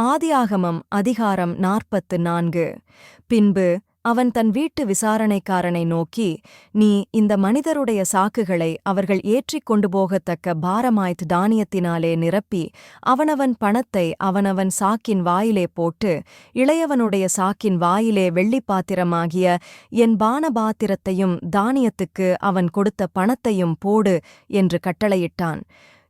ஆதியாகமம் அதிகாரம் நாற்பத்து நான்கு. பின்பு அவன் தன் வீட்டு விசாரணைக்காரனை நோக்கி நீ இந்த மனிதருடைய சாக்குகளை அவர்கள் ஏற்றிக் கொண்டு போகத்தக்க பாரமாய்த் தானியத்தினாலே நிரப்பி அவனவன் பணத்தை அவனவன் சாக்கின் வாயிலே போட்டு இளையவனுடைய சாக்கின் வாயிலே வெள்ளிப்பாத்திரமாகிய என் பானபாத்திரத்தையும் தானியத்துக்கு அவன் கொடுத்த பணத்தையும் போடு என்று கட்டளையிட்டான்.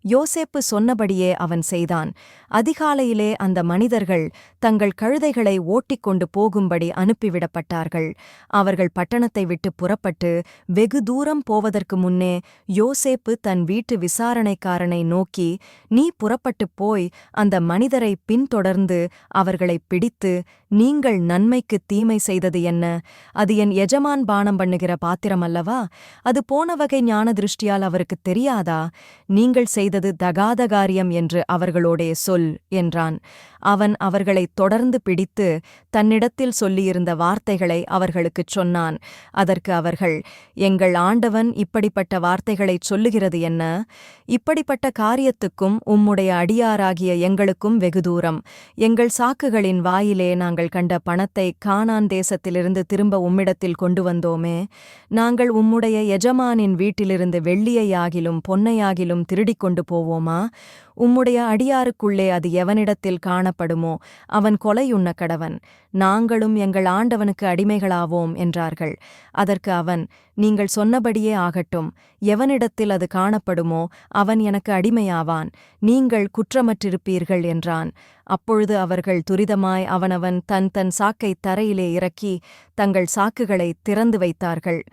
யோசேப்பு சொன்னபடியே அவன் செய்தான். அதிகாலையிலே அந்த மனிதர்கள் தங்கள் கழுதைகளை ஓட்டிக்கொண்டு போகும்படி அனுப்பிவிடப்பட்டார்கள். அவர்கள் பட்டணத்தை விட்டு புறப்பட்டு வெகு தூரம் போவதற்கு முன்னே யோசேப்பு தன் வீட்டு விசாரணைக்காரனை நோக்கி நீ புறப்பட்டுப் போய் அந்த மனிதரை பின்தொடர்ந்து அவர்களை பிடித்து நீங்கள் நன்மைக்கு தீமை செய்தது என்ன? அது என் எஜமான் பானம் பண்ணுகிற பாத்திரம் அல்லவா? அது போன வகை ஞான திருஷ்டியால் அவருக்கு தெரியாதா? நீங்கள் செய்தது தகாத காரியம் என்று அவர்களோடே சொல் என்றான். அவன் அவர்களைத் தொடர்ந்து பிடித்து தன்னிடத்தில் சொல்லியிருந்த வார்த்தைகளை அவர்களுக்குச் சொன்னான். அதற்கு அவர்கள் எங்கள் ஆண்டவன் இப்படிப்பட்ட வார்த்தைகளைச் சொல்லுகிறது என்ன? இப்படிப்பட்ட காரியத்துக்கும் உம்முடைய அடியாராகிய எங்களுக்கும் வெகு தூரம். எங்கள் சாக்குகளின் வாயிலே நாங்கள் கண்ட பணத்தை கானான் தேசத்திலிருந்து திரும்ப உம்மிடத்தில் கொண்டு வந்தோமே. நாங்கள் உம்முடைய எஜமானின் வீட்டிலிருந்து வெள்ளியையாகிலும் பொன்னையாகிலும் திருடிக் கொண்டு போவோமா? உம்முடைய அடியாருக்குள்ளே அது எவனிடத்தில் காணப்படுமோ அவன் கொலையுண்ண கடவன். நாங்களும் எங்கள் ஆண்டவனுக்கு அடிமைகளாவோம் என்றார்கள். அதற்கு அவன் நீங்கள் சொன்னபடியே ஆகட்டும். எவனிடத்தில் அது காணப்படுமோ அவன் எனக்கு அடிமையாவான். நீங்கள் குற்றமற்றிருப்பீர்கள் என்றான். அப்பொழுது அவர்கள் துரிதமாய் அவனவன் தன் தன் சாக்கைத் தரையிலே இறக்கி தங்கள் சாக்குகளை திறந்து வைத்தார்கள்.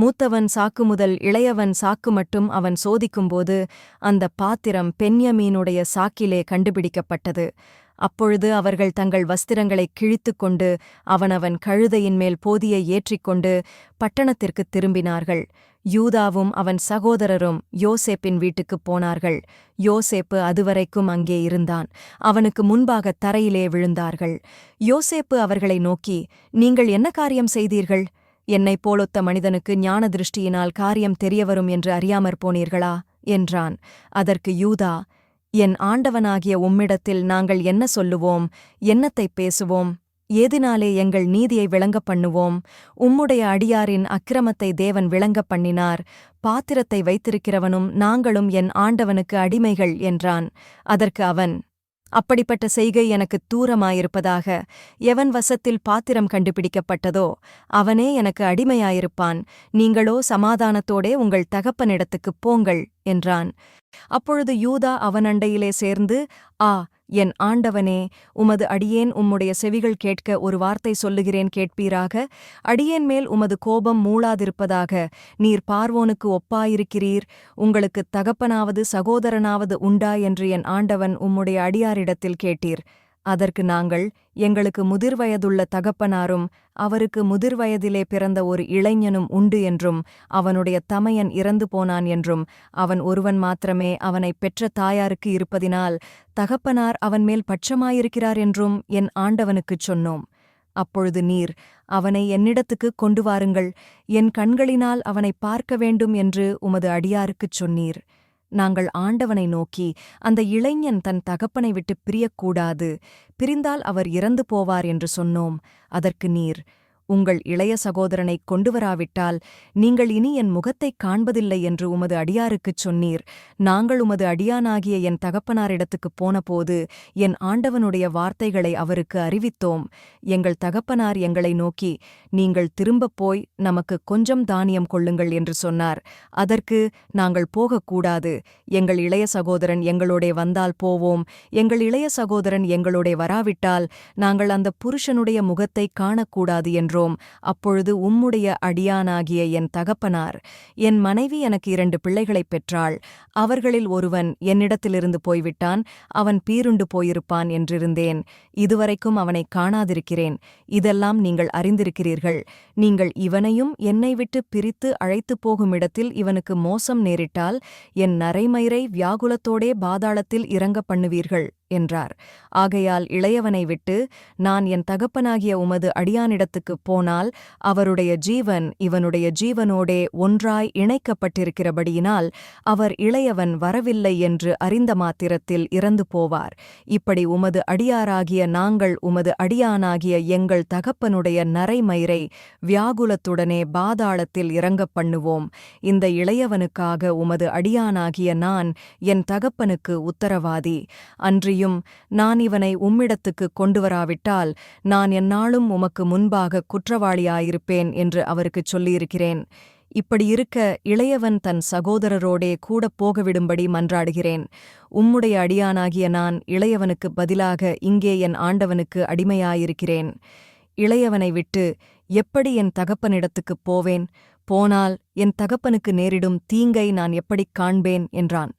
மூத்தவன் சாக்கு முதல் இளையவன் சாக்கு மட்டும் அவன் சோதிக்கும்போது அந்த பாத்திரம் பென்யமீனுடைய சாக்கிலே கண்டுபிடிக்கப்பட்டது. அப்பொழுது அவர்கள் தங்கள் வஸ்திரங்களைக் கிழித்துக்கொண்டு அவனவன் கழுதையின் மேல் போதியை ஏற்றிக்கொண்டு பட்டணத்திற்குத் திரும்பினார்கள். யூதாவும் அவன் சகோதரரும் யோசேப்பின் வீட்டுக்குப் போனார்கள். யோசேப்பு அதுவரைக்கும் அங்கே இருந்தான். அவனுக்கு முன்பாக தரையிலே விழுந்தார்கள். யோசேப்பு அவர்களை நோக்கி நீங்கள் என்ன காரியம் செய்தீர்கள்? என்னைப் போலொத்த மனிதனுக்கு ஞான திருஷ்டியினால் காரியம் தெரியவரும் என்று அறியாமற் போனீர்களா? என்றான். அதற்கு யூதா என் ஆண்டவனாகிய உம்மிடத்தில் நாங்கள் என்ன சொல்லுவோம்? என்னத்தைப் பேசுவோம்? ஏதினாலே எங்கள் நீதியை விளங்கப் பண்ணுவோம்? உம்முடைய அடியாரின் அக்கிரமத்தை தேவன் விளங்கப் பண்ணினார். பாத்திரத்தை வைத்திருக்கிறவனும் நாங்களும் என் ஆண்டவனுக்கு அடிமைகள் என்றான். அதற்கு அவன் அப்படிப்பட்ட செய்கை எனக்குத் தூரமாயிருப்பதாக எவன் வசத்தில் பாத்திரம் கண்டுபிடிக்கப்பட்டதோ அவனே எனக்கு அடிமையாயிருப்பான். நீங்களோ சமாதானத்தோடே உங்கள் தகப்பனிடத்துக்குப் போங்கள் என்றான். அப்பொழுது யூதா அவனண்டையிலே சேர்ந்து ஆ என் ஆண்டவனே உமது அடியேன் உம்முடைய செவிகள் கேட்க ஒரு வார்த்தை சொல்லுகிறேன் கேட்பீராக. அடியேன் மேல் உமது கோபம் மூளாதிருப்பதாக நீர் பார்வோனுக்கு ஒப்பாயிருக்கிறீர். உங்களுக்குத் தகப்பனாவது சகோதரனாவது உண்டா என்று என் ஆண்டவன் உம்முடைய அடியாரிடத்தில் கேட்டீர். அதற்கு நாங்கள் எங்களுக்கு முதிர்வயதுள்ள தகப்பனாரும் அவருக்கு முதிர்வயதிலே பிறந்த ஒரு இளைஞனும் உண்டு என்றும் அவனுடைய தமையன் இறந்து போனான் என்றும் அவன் ஒருவன் மாத்திரமே அவனைப் பெற்ற தாயாருக்கு இருப்பதினால் தகப்பனார் அவன் மேல் பட்சமாயிருக்கிறார் என்றும் என் ஆண்டவனுக்குச் சொன்னோம். அப்பொழுது நீர் அவனை என்னிடத்துக்குக் கொண்டு வாருங்கள் என் கண்களினால் அவனைப் பார்க்க வேண்டும் என்று உமது அடியாருக்குச் சொன்னீர். நாங்கள் ஆண்டவனை நோக்கி அந்த இளைஞன் தன் தகப்பனை விட்டுப் பிரியக்கூடாது பிரிந்தால் அவர் இறந்து போவார் என்று சொன்னோம். அதற்கு நீர் உங்கள் இளைய சகோதரனைக் கொண்டு வராவிட்டால் நீங்கள் இனி என் முகத்தைக் காண்பதில்லை என்று உமது அடியாருக்குச் சொன்னீர். நாங்கள் உமது அடியானாகிய என் தகப்பனாரிடத்துக்குப் போனபோது என் ஆண்டவனுடைய வார்த்தைகளை அவருக்கு அறிவித்தோம். எங்கள் தகப்பனார் எங்களை நோக்கி நீங்கள் திரும்பப் போய் நமக்கு கொஞ்சம் தானியம் கொள்ளுங்கள் என்று சொன்னார். அதற்கு நாங்கள் போகக்கூடாது. எங்கள் இளைய சகோதரன் எங்களோடே வந்தால் போவோம். எங்கள் இளைய சகோதரன் எங்களோடே வராவிட்டால் நாங்கள் அந்த புருஷனுடைய முகத்தைக் காணக்கூடாது என்று என்றோம் அப்பொழுது உம்முடைய அடியானாகிய என் தகப்பனார் என் மனைவி எனக்கு இரண்டு பிள்ளைகளைப் பெற்றாள். அவர்களில் ஒருவன் என்னிடத்திலிருந்து போய்விட்டான் அவன் பீருண்டு போயிருப்பான் என்றிருந்தேன். இதுவரைக்கும் அவனைக் காணாதிருக்கிறேன். இதெல்லாம் நீங்கள் அறிந்திருக்கிறீர்கள். நீங்கள் இவனையும் என்னை விட்டு பிரித்து அழைத்துப் போகும் இடத்தில் இவனுக்கு மோசம் நேரிட்டால் என் நரைமயிரை வியாகுலத்தோடே பாதாளத்தில் இறங்க பண்ணுவீர்கள். என்றார். ஆகையால் இளையவனை விட்டு நான் என் தகப்பனாகிய உமது அடியானிடத்துக்குப் போனால் அவருடைய ஜீவன் இவனுடைய ஜீவனோடே ஒன்றாய் இணைக்கப்பட்டிருக்கிறபடியினால் அவர் இளையவன் வரவில்லை என்று அறிந்த மாத்திரத்தில் இறந்து போவார். இப்படி உமது அடியாராகிய நாங்கள் உமது அடியானாகிய எங்கள் தகப்பனுடைய நரைமயிரை வியாகுலத்துடனே பாதாளத்தில் இறங்கப் பண்ணுவோம். இந்த இளையவனுக்காக உமது அடியானாகிய நான் என் தகப்பனுக்கு உத்தரவாதி. அன்றியும் நான் இவனை உம்மிடத்துக்கு கொண்டுவராவிட்டால் நான் எந்நாளும் உமக்கு முன்பாக குற்றவாளியாயிருப்பேன் என்று அவருக்குச் சொல்லியிருக்கிறேன். இப்படியிருக்க இளையவன் தன் சகோதரரோடே கூடப் போகவிடும்படி மன்றாடுகிறேன். உம்முடைய அடியானாகிய நான் இளையவனுக்கு பதிலாக இங்கே என் ஆண்டவனுக்கு அடிமையாயிருக்கிறேன். இளையவனை விட்டு எப்படி என் தகப்பனிடத்துக்குப் போவேன்? போனால் என் தகப்பனுக்கு நேரிடும் தீங்கை நான் எப்படிக் காண்பேன்? என்றான்.